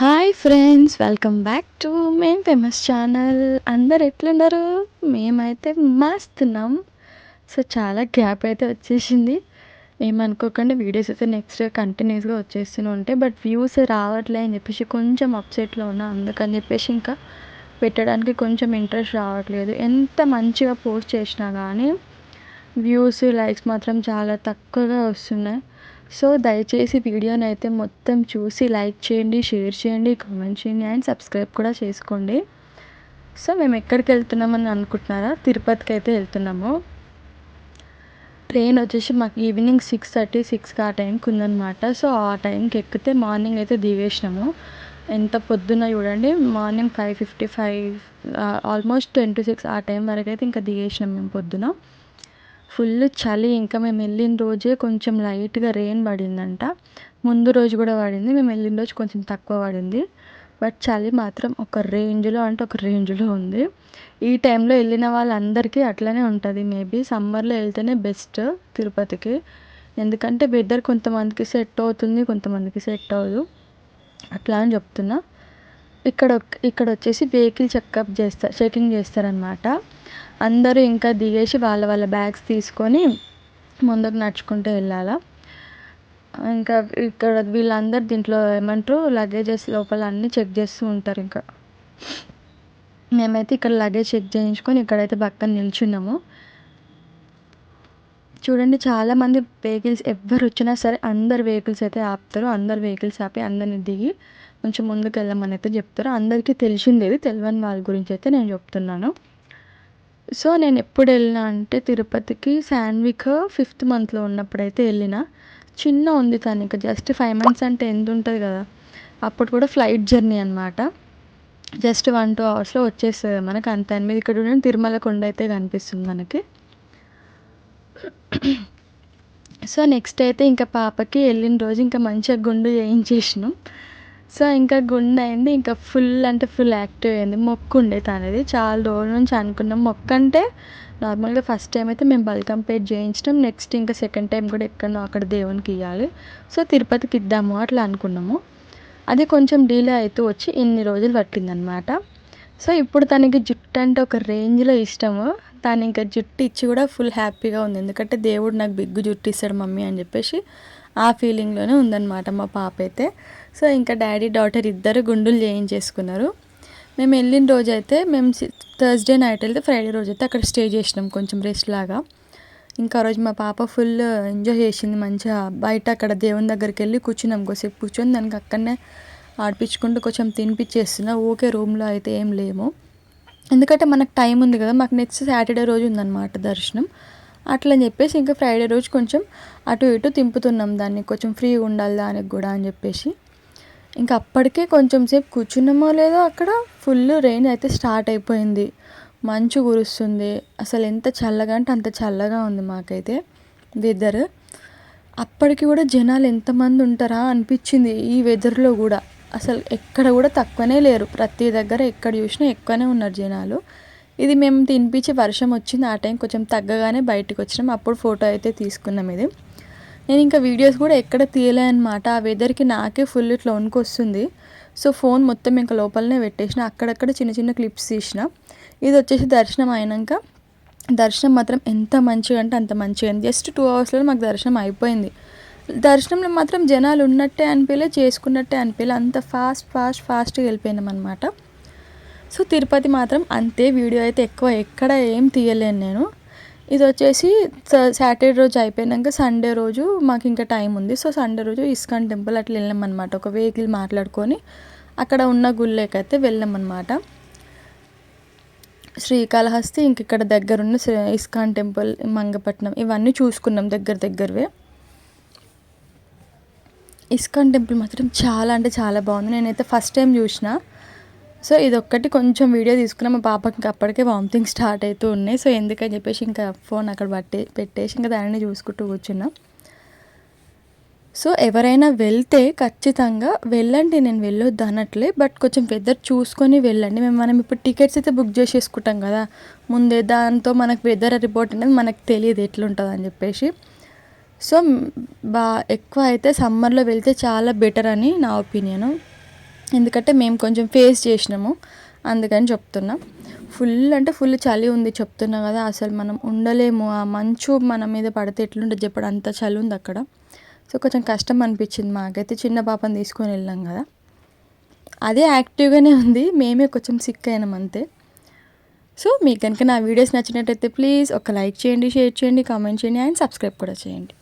Hi friends welcome back to మేం famous channel అందరు ఎట్లున్నారు? మేమైతే మస్తున్నాం. సో చాలా గ్యాప్ అయితే వచ్చేసింది. ఏమనుకోకండి వీడియోస్ అయితే నెక్స్ట్ కంటిన్యూస్గా వచ్చేస్తూనే ఉంటాయి. బట్ వ్యూస్ రావట్లే అని చెప్పేసి కొంచెం అప్సెట్లో ఉన్నా. అందుకని చెప్పేసి ఇంకా పెట్టడానికి కొంచెం ఇంట్రెస్ట్ రావట్లేదు. ఎంత మంచిగా పోస్ట్ చేసినా కానీ వ్యూస్ లైక్స్ మాత్రం చాలా తక్కువగా వస్తున్నాయి. సో దయచేసి వీడియోని అయితే మొత్తం చూసి లైక్ చేయండి షేర్ చేయండి కామెంట్ చేయండి అండ్ సబ్స్క్రైబ్ కూడా చేసుకోండి. సో మేము ఎక్కడికి వెళ్తున్నామని అనుకుంటున్నారా? తిరుపతికి అయితే వెళ్తున్నాము. ట్రైన్ వచ్చేసి మాకు ఈవినింగ్ సిక్స్ థర్టీ సిక్స్కి ఆ టైంకి ఉందన్నమాట. సో ఆ టైంకి ఎక్కితే మార్నింగ్ అయితే దిగేసినాము. ఎంత పొద్దున్న చూడండి morning five fifty five almost ten to six ఆ టైం వరకు అయితే ఇంకా దిగేసినాం మేము పొద్దున. ఫుల్ చలి. ఇంకా మేము వెళ్ళిన రోజే కొంచెం లైట్గా రెయిన్ పడిందంట. ముందు రోజు కూడా పడింది. మేము వెళ్ళిన రోజు కొంచెం తక్కువ పడింది. బట్ చలి మాత్రం ఒక రేంజ్లో అంటే ఒక రేంజ్లో ఉంది. ఈ టైంలో వెళ్ళిన వాళ్ళందరికీ అట్లనే ఉంటుంది. మేబీ సమ్మర్లో వెళ్తేనే బెస్ట్ తిరుపతికి. ఎందుకంటే వెదర్ కొంతమందికి సెట్ అవుతుంది కొంతమందికి సెట్ అవ్వదు. అట్లా అని చెప్తున్నా. ఇక్కడ ఇక్కడ వచ్చేసి వెహికల్ చెకప్ చేస్తారు చెకింగ్ చేస్తారనమాట అందరూ ఇంకా దిగేసి వాళ్ళ వాళ్ళ బ్యాగ్స్ తీసుకొని ముందుకు నడుచుకుంటూ వెళ్ళాలా. ఇంకా ఇక్కడ వీళ్ళందరూ దీంట్లో ఏమంటారు? లగేజెస్ లోపల అన్నీ చెక్ చేస్తూ ఉంటారు ఇంకా. మేమైతే ఇక్కడ లగేజ్ చెక్ చేయించుకొని ఇక్కడైతే పక్కన నిల్చున్నాము. చూడండి చాలామంది వెహికల్స్ ఎవ్వరు వచ్చినా సరే అందరు వెహికల్స్ అయితే ఆపుతారు. అందరు వెహికల్స్ ఆపి అందరిని దిగి కొంచెం ముందుకు వెళ్ళమని అయితే చెప్తారు. అందరికీ తెలిసిందేది తెలియని వాళ్ళ గురించి అయితే నేను చెప్తున్నాను. సో నేను ఎప్పుడు వెళ్ళినా అంటే తిరుపతికి శాన్విక్ ఫిఫ్త్ మంత్లో ఉన్నప్పుడైతే వెళ్ళిన చిన్న ఉంది తను ఇంకా జస్ట్ ఫైవ్ మంత్స్ అంటే ఎంత ఉంటుంది కదా. అప్పుడు కూడా ఫ్లైట్ జర్నీ అనమాట జస్ట్ వన్ టూ అవర్స్లో వచ్చేస్తుంది మనకు. అంత మీద ఇక్కడ ఉండే తిరుమల కొండ అయితే కనిపిస్తుంది మనకి. సో నెక్స్ట్ అయితే ఇంకా పాపకి వెళ్ళిన రోజు ఇంకా మంచిగా గుండు చేయించేసినాం. సో ఇంకా గుండె అయింది ఇంకా ఫుల్ అంటే ఫుల్ యాక్టివ్ అయింది. మొక్కు ఉండే తనది. చాలా రోజుల నుంచి అనుకున్నాం. మొక్క అంటే నార్మల్గా ఫస్ట్ టైం అయితే మేము బల్కంపేట్ చేయించడం నెక్స్ట్ ఇంకా సెకండ్ టైం కూడా ఎక్కడో అక్కడ దేవునికి ఇవ్వాలి సో తిరుపతికి ఇద్దాము అట్లా అనుకున్నాము. అది కొంచెం డిలే అవుతూ వచ్చి ఇన్ని రోజులు పట్టిందనమాట. సో ఇప్పుడు తనకి జుట్టు అంటే ఒక రేంజ్లో ఇష్టము. తను ఇంకా జుట్టు ఇచ్చి కూడా ఫుల్ హ్యాపీగా ఉంది. ఎందుకంటే దేవుడు నాకు బిగ్గు జుట్టు ఇస్తాడు మమ్మీ అని చెప్పేసి. ఆ ఫీలింగ్లోనే ఉందన్నమాట మా పాప అయితే సో ఇంకా డాడీ డాటర్ ఇద్దరు గుండులు చేయించేసుకున్నారు. మేము వెళ్ళిన రోజు అయితే మేము థర్స్డే నైట్ వెళ్తే ఫ్రైడే రోజు అయితే అక్కడ స్టే చేసినాం కొంచెం రెస్ట్ లాగా. ఇంకా రోజు మా పాప ఫుల్ ఎంజాయ్ చేసింది మంచిగా. బయట అక్కడ దేవుని దగ్గరికి వెళ్ళి కూర్చున్నాం కొద్దిసేపు కూర్చొని దానికి అక్కడనే ఆడిపించుకుంటూ కొంచెం తినిపించేస్తున్నా. ఓకే రూమ్లో అయితే ఏం లేము. ఎందుకంటే మనకు టైం ఉంది కదా మాకు నెక్స్ట్ సాటర్డే రోజు ఉందన్నమాట దర్శనం. అట్లా అని చెప్పేసి ఇంకా ఫ్రైడే రోజు కొంచెం అటు ఇటు తింపుతున్నాం దాన్ని. కొంచెం ఫ్రీగా ఉండాలి దానికి కూడా అని చెప్పేసి. ఇంకా అప్పటికే కొంచెం సేపు కూర్చున్నామో లేదో అక్కడ ఫుల్ రెయిన్ అయితే స్టార్ట్ అయిపోయింది. మంచు కురుస్తుంది. అసలు ఎంత చల్లగా అంటే అంత చల్లగా ఉంది మాకైతే వెదర్ అప్పటికి కూడా జనాలు ఎంతమంది ఉంటారా అనిపించింది ఈ వెదర్లో కూడా. అసలు ఎక్కడ కూడా తక్కువనే లేరు. ప్రతి దగ్గర ఎక్కడ చూసినా ఎక్కువనే ఉన్నారు జనాలు. ఇది మేము తినిపించి వర్షం వచ్చింది ఆ టైం కొంచెం తగ్గగానే బయటకు వచ్చినాం. అప్పుడు ఫోటో అయితే తీసుకున్నాం ఇది. నేను ఇంకా వీడియోస్ కూడా ఎక్కడ తీయలే అనమాట ఆ వెదర్కి నాకే ఫుల్ ఇట్లా వణుకొస్తుంది. సో ఫోన్ మొత్తం ఇంకా లోపలనే పెట్టేసిన. అక్కడక్కడ చిన్న చిన్న క్లిప్స్ తీసిన. ఇది వచ్చేసి దర్శనం అయినాక దర్శనం మాత్రం ఎంత మంచిగా అంటే అంత మంచిగా జస్ట్ టూ అవర్స్లో మాకు దర్శనం అయిపోయింది. దర్శనంలో మాత్రం జనాలు ఉన్నట్టే అనిపించలే చేసుకున్నట్టే అనిపించలే అంత ఫాస్ట్ ఫాస్ట్ ఫాస్ట్గా వెళ్ళిపోయినాం అనమాట సో తిరుపతి మాత్రం అంతే వీడియో అయితే ఎక్కువ ఎక్కడ ఏం తీయలేను నేను. ఇది వచ్చేసి సాటర్డే రోజు అయిపోయినాక సండే రోజు మాకు ఇంకా టైం ఉంది. సో సండే రోజు ఇస్కాన్ టెంపుల్ అట్లా వెళ్ళాం అనమాట ఒక వెహికల్ మాట్లాడుకొని అక్కడ ఉన్న గుళ్ళకైతే వెళ్ళామన్నమాట. అనమాట శ్రీకాళహస్తి ఇంక ఇక్కడ దగ్గరున్న ఇస్కాన్ టెంపుల్ మంగపట్నం ఇవన్నీ చూసుకున్నాం దగ్గర దగ్గరవే. ఇస్కాన్ టెంపుల్ మాత్రం చాలా అంటే చాలా బాగుంది. నేనైతే ఫస్ట్ టైం చూసిన. సో ఇది ఒక్కటి కొంచెం వీడియో తీసుకున్నా. మా పాపకి అప్పటికే వామిటింగ్ స్టార్ట్ అవుతూ ఉన్నాయి. సో ఎందుకని చెప్పేసి ఇంకా ఫోన్ అక్కడ పట్టే పెట్టేసి ఇంకా దానిని చూసుకుంటూ కూర్చున్నా. సో ఎవరైనా వెళ్తే ఖచ్చితంగా వెళ్ళండి. నేను వెళ్ళొద్దు అనట్లే బట్ కొంచెం వెదర్ చూసుకొని వెళ్ళండి. మేము మనం ఇప్పుడు టికెట్స్ అయితే బుక్ చేసేసుకుంటాం కదా. ముందే దాంతో మనకు వెదర్ రిపోర్ట్ అనేది మనకు తెలియదు ఎట్లుంటుంది అని చెప్పేసి. సో బా ఎక్కువ అయితే సమ్మర్లో వెళ్తే చాలా బెటర్ అని నా ఒపీనియను. ఎందుకంటే మేము కొంచెం ఫేస్ చేసినాము. అందుకని చెప్తున్నా. ఫుల్ అంటే ఫుల్ చలి ఉంది చెప్తున్నా కదా. అసలు మనం ఉండలేము. ఆ మంచు మన మీద పడితే ఎట్లుంటుంది చెప్పడం. అంత చలి ఉంది అక్కడ. సో కొంచెం కష్టం అనిపించింది మాకైతే. చిన్న పాపని తీసుకొని వెళ్ళాం కదా. అదే యాక్టివ్గానే ఉంది. మేమే కొంచెం సిక్ అయినాం అంతే. సో మీకు కనుక నా వీడియోస్ నచ్చినట్టయితే ప్లీజ్ ఒక లైక్ చేయండి షేర్ చేయండి కామెంట్ చేయండి అండ్ సబ్స్క్రైబ్ కూడా చేయండి.